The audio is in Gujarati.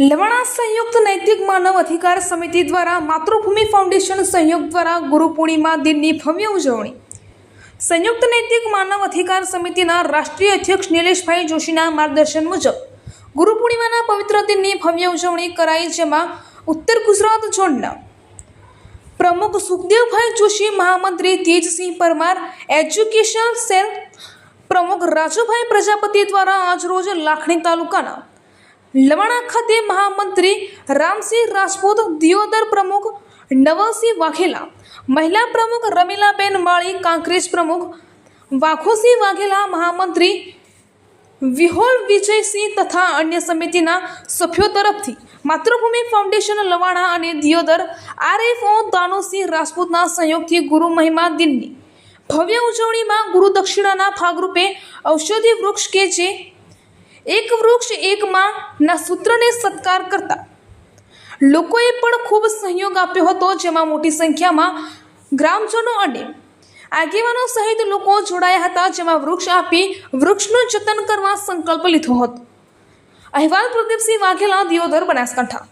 લવાણા સંયુક્ત નૈતિક માનવ અધિકાર સમિતિ દ્વારા માતૃભૂમિ ફાઉન્ડેશન સહયોગ દ્વારા ગુરુ પૂર્ણિમા દિનની ભવ્ય ઉજવણી. સંયુક્ત નૈતિક માનવ અધિકાર સમિતિના રાષ્ટ્રીય અધ્યક્ષ નિલેશભાઈ જોશીના માર્ગદર્શન મુજબ ગુરુ પૂર્ણિમાના પવિત્ર દિનની ભવ્ય ઉજવણી કરાઈ જેમાં ઉત્તર ગુજરાત ઝોનના પ્રમુખ સુખદેવભાઈ જોશી, મહામંત્રી તેજસિંહ પરમાર, એજ્યુકેશન સેલ પ્રમુખ રાજુભાઈ પ્રજાપતિ દ્વારા આજરોજ લાખણી તાલુકાના લવાણા ખાતે મહામંત્રી રામસિંહ રાજપૂત, દિયોદર પ્રમુખ નવલસિંહ વાઘેલા, મહિલા પ્રમુખ રમીલાબેન માળી, કાંકરેજ પ્રમુખ વાઘોસિંહ વાઘેલા, મહામંત્રી વિહોલ વિજયસિંહ તથા અન્ય સમિતિના સભ્યો તરફથી માતૃભૂમિ ફાઉન્ડેશન લવાણા અને દિયોદર આરએફઓ દાનુસિંહ રાજપૂતના સહયોગથી ગુરુ મહિમા દિનની ભવ્ય ઉજવણીમાં ગુરુ દક્ષિણાના ભાગરૂપે ઔષધિ વૃક્ષ કે જે એક વૃક્ષ એક માના સૂત્રને સત્કાર કરતા. લોકોએ પણ ખૂબ સહયોગ આપ્યો હતો, જેમાં મોટી સંખ્યામાં ગ્રામજનો અને આગેવાનો સહિત લોકો જોડાયા હતા, જેમાં વૃક્ષ આપી વૃક્ષનું જતન કરવા સંકલ્પ લીધો હતો. અહેવાલ પ્રદીપસિંહ વાઘેલા, દિયોદર, બનાસકાંઠા.